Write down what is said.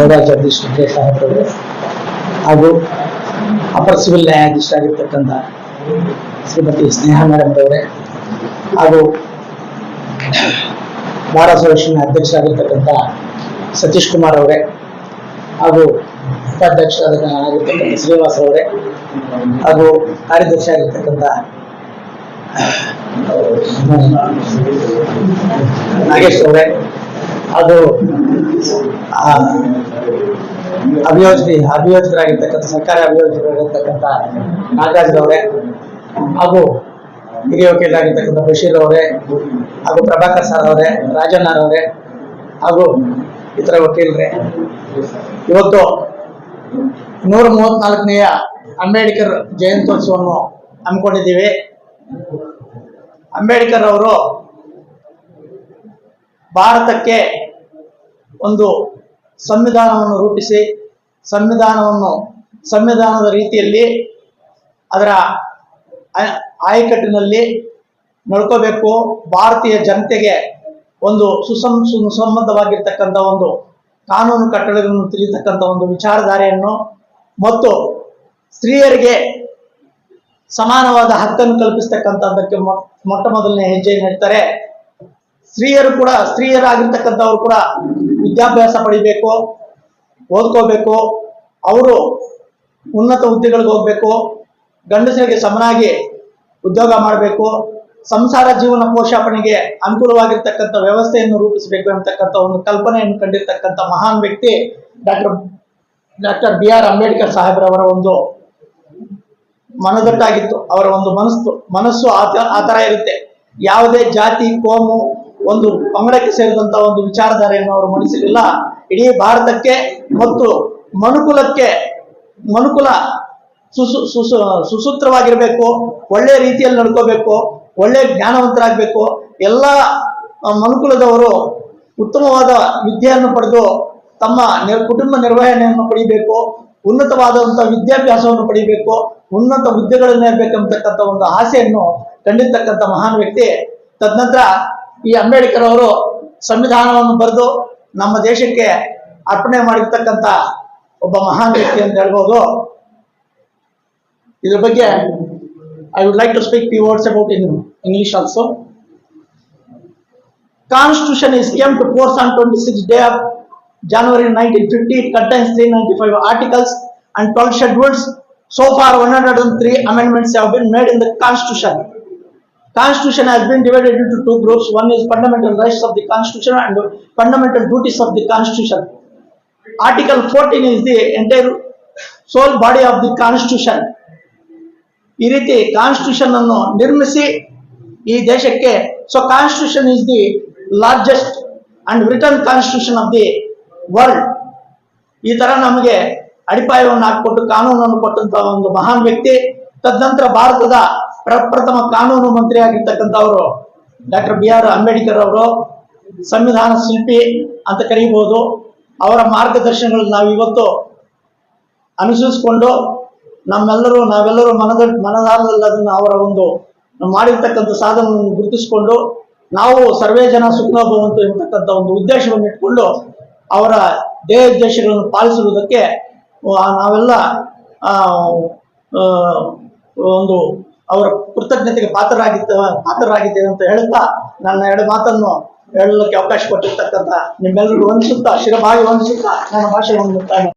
ನೋಡಾ ಜಗದೀಶ್ ರೆಡ್ಡಿ ಸಾಹೇಬ್ರವರು ಹಾಗೂ ಅಪರ ಸಿವಿಲ್ ನ್ಯಾಯಾಧೀಶರಾಗಿರ್ತಕ್ಕಂಥ ಶ್ರೀಮತಿ ಸ್ನೇಹ ಮೇಡಮ್ ಅವರೇ ಹಾಗೂ ಬಾರ್ ಅಸೋಸಿಯೇಷನ್ ಅಧ್ಯಕ್ಷರಾಗಿರ್ತಕ್ಕಂಥ ಸತೀಶ್ ಕುಮಾರ್ ಅವರೇ ಹಾಗೂ ಉಪಾಧ್ಯಕ್ಷರಾದ ಶ್ರೀನಿವಾಸ್ ಅವರೇ ಹಾಗೂ ಕಾರ್ಯದರ್ಶಿ ಆಗಿರ್ತಕ್ಕಂಥ ನಾಗೇಶ್ ಅವರೇ ಆ, ಅಭಿಯೋಜನೆ, ಅಭಿಯೋಜಕರಾಗಿರ್ತಕ್ಕಂಥ, ಸರ್ಕಾರಿ ಅಭಿಯೋಜಕರಾಗಿರ್ತಕ್ಕಂಥ ನಾಗರಾಜ್ ಅವರೇ ಹಾಗೂ ಹಿರಿಯ ವಕೀಲರಾಗಿರ್ತಕ್ಕಂಥ ಬಶೀರ್ ಅವರೇ ಹಾಗೂ ಪ್ರಭಾಕರ್ ಸರ್ ಅವರೇ ರಾಜಣ್ಣ ಅವರೇ ಹಾಗೂ ಇತರ ವಕೀಲರೇ. ಇವತ್ತು ನೂರ ಮೂವತ್ನಾಲ್ಕನೆಯ ಅಂಬೇಡ್ಕರ್ ಜಯಂತ್ಯೋತ್ಸವವನ್ನು ಹಮ್ಮಿಕೊಂಡಿದ್ದೀವಿ. ಅಂಬೇಡ್ಕರ್ ಅವರು ಭಾರತಕ್ಕೆ ಒಂದು ಸಂವಿಧಾನವನ್ನು ರೂಪಿಸಿ ಸಂವಿಧಾನವನ್ನು, ಸಂವಿಧಾನದ ರೀತಿಯಲ್ಲಿ ಅದರ ಆಯಕಟ್ಟಿನಲ್ಲಿ ನಡ್ಕೋಬೇಕು. ಭಾರತೀಯ ಜನತೆಗೆ ಒಂದು ಸುಸಂ, ಸುಸಂಬದ್ಧವಾಗಿರ್ತಕ್ಕಂಥ ಒಂದು ಕಾನೂನು ಕಟ್ಟಡಗಳನ್ನು ತಿಳಿಯತಕ್ಕಂಥ ಒಂದು ವಿಚಾರಧಾರೆಯನ್ನು ಮತ್ತು ಸ್ತ್ರೀಯರಿಗೆ ಸಮಾನವಾದ ಹಕ್ಕನ್ನು ಕಲ್ಪಿಸ್ತಕ್ಕಂಥದ್ದಕ್ಕೆ ಮೊಟ್ಟ ಮೊದಲನೇ ಹೆಜ್ಜೆ ಇಡ್ತಾರೆ. ಸ್ತ್ರೀಯರು ಕೂಡ, ಸ್ತ್ರೀಯರಾಗಿರ್ತಕ್ಕಂಥವ್ರು ಕೂಡ ವಿದ್ಯಾಭ್ಯಾಸ ಪಡಿಬೇಕು. ಓದ್ಕೋಬೇಕು, ಅವರು ಉನ್ನತ ಹುದ್ದೆಗಳಿಗೆ ಹೋಗ್ಬೇಕು, ಗಂಡಸರಿಗೆ ಸಮನಾಗಿ ಉದ್ಯೋಗ ಮಾಡಬೇಕು, ಸಂಸಾರ ಜೀವನ ಪೋಷಾಪಣೆಗೆ ಅನುಕೂಲವಾಗಿರ್ತಕ್ಕಂಥ ವ್ಯವಸ್ಥೆಯನ್ನು ರೂಪಿಸಬೇಕು ಅಂತಕ್ಕಂಥ ಒಂದು ಕಲ್ಪನೆಯನ್ನು ಕಂಡಿರ್ತಕ್ಕಂಥ ಮಹಾನ್ ವ್ಯಕ್ತಿ doctor doctor B R Ambedkar ಸಾಹೇಬ್ರವರ ಒಂದು ಮನದಟ್ಟಾಗಿತ್ತು. ಅವರ ಒಂದು ಮನಸ್ಸು ಮನಸ್ಸು ಆ ತರ ಇರುತ್ತೆ. ಯಾವುದೇ ಜಾತಿ, ಕೋಮು ಒಂದು ಪಂಗಡಕ್ಕೆ ಸೇರಿದಂತ ಒಂದು ವಿಚಾರಧಾರೆಯನ್ನು ಅವರು ಮಂಡಿಸಲಿಲ್ಲ. ಇಡೀ ಭಾರತಕ್ಕೆ ಮತ್ತು ಮನುಕುಲಕ್ಕೆ ಮನುಕುಲ ಸುಸು ಸುಸು ಸುಸೂತ್ರವಾಗಿರ್ಬೇಕು, ಒಳ್ಳೆ ರೀತಿಯಲ್ಲಿ ನಡ್ಕೋಬೇಕು, ಒಳ್ಳೆ ಜ್ಞಾನವಂತರಾಗಬೇಕು. ಎಲ್ಲ ಮನುಕುಲದವರು ಉತ್ತಮವಾದ ವಿದ್ಯೆಯನ್ನು ಪಡೆದು ತಮ್ಮ ಕುಟುಂಬ ನಿರ್ವಹಣೆಯನ್ನು ಪಡಿಬೇಕು ಉನ್ನತವಾದಂಥ ವಿದ್ಯಾಭ್ಯಾಸವನ್ನು ಪಡಿಬೇಕು, ಉನ್ನತ ಹುದ್ದೆಗಳನ್ನು ಇರಬೇಕಂತಕ್ಕಂಥ ಒಂದು ಆಸೆಯನ್ನು ಕಂಡಿರ್ತಕ್ಕಂಥ ಮಹಾನ್ ವ್ಯಕ್ತಿ. ತದನಂತರ ಈ ಅಂಬೇಡ್ಕರ್ ಅವರು ಸಂವಿಧಾನವನ್ನು ಬರೆದು ನಮ್ಮ ದೇಶಕ್ಕೆ ಅರ್ಪಣೆ ಮಾಡಿರ್ತಕ್ಕಂತ ಒಬ್ಬ ಮಹಾನ್ ವ್ಯಕ್ತಿ ಅಂತ ಹೇಳ್ಬೋದು. ಇದ್ರ ಬಗ್ಗೆ I would like to speak few words about in English also constitution is came to force on twenty six day of January nineteen fifty contains three ninety five articles and twelve schedules so for one hundred and three amendments have been made in the constitution Constitution has been divided into two groups. One is fundamental rights of the Constitution and fundamental duties of the Constitution. Article 14 is the entire sole body of the Constitution. ಈ ರೀತಿ constitution ಅನ್ನು ನಿರ್ಮಿಸಿ ಈ ದೇಶಕ್ಕೆ so constitution is the largest and written constitution of the world ಈ ತರ ನಮಗೆ ಅಡಿಪಾಯವನ್ನು ಹಾಕಿಕೊಟ್ಟು ಕಾನೂನನ್ನು ಕೊಟ್ಟಂತ ಒಂದು ಮಹಾನ್ ವ್ಯಕ್ತಿ ತದನಂತರ ಭಾರತದ ಪ್ರಪ್ರಥಮ ಕಾನೂನು ಮಂತ್ರಿ ಆಗಿರ್ತಕ್ಕಂಥವರು ಡಾಕ್ಟರ್ ಬಿ ಆರ್ ಅಂಬೇಡ್ಕರ್ ಅವರು, ಸಂವಿಧಾನ ಶಿಲ್ಪಿ ಅಂತ ಕರೀಬಹುದು ಅವರ ಮಾರ್ಗದರ್ಶನಗಳನ್ನು ನಾವು ಇವತ್ತು ಅನುಸರಿಸಿಕೊಂಡು ನಮ್ಮೆಲ್ಲರೂ, ನಾವೆಲ್ಲರೂ ಮನದ ಮನದಾರದಲ್ಲಿ ಅದನ್ನು ಅವರ ಒಂದು ಮಾಡಿರ್ತಕ್ಕಂಥ ಸಾಧನವನ್ನು ಗುರುತಿಸಿಕೊಂಡು ನಾವು ಸರ್ವೇ ಜನ ಸುಖಭವಂತು ಎಂಬತಕ್ಕಂಥ ಒಂದು ಉದ್ದೇಶವನ್ನು ಇಟ್ಕೊಂಡು ಅವರ ದೇಹೋದ್ದೇಶಗಳನ್ನು ಪಾಲಿಸುವುದಕ್ಕೆ ನಾವೆಲ್ಲ ಒಂದು ಅವರ ಕೃತಜ್ಞತೆಗೆ ಪಾತ್ರರಾಗಿದ್ದ ಪಾತ್ರರಾಗಿದ್ದೇವೆ ಅಂತ ಹೇಳುತ್ತಾ ನನ್ನ ಎರಡು ಮಾತನ್ನು ಹೇಳಲಿಕ್ಕೆ ಅವಕಾಶ ಕೊಟ್ಟಿರ್ತಕ್ಕಂಥ ನಿಮ್ಮೆಲ್ಲರಿಗೂ ವಂದಿಸುತ್ತಾ ಶಿರಭಾಗಿ ವಂದಿಸುತ್ತಾ ನನ್ನ ಭಾಷೆ ಮುಕ್ತಾಯ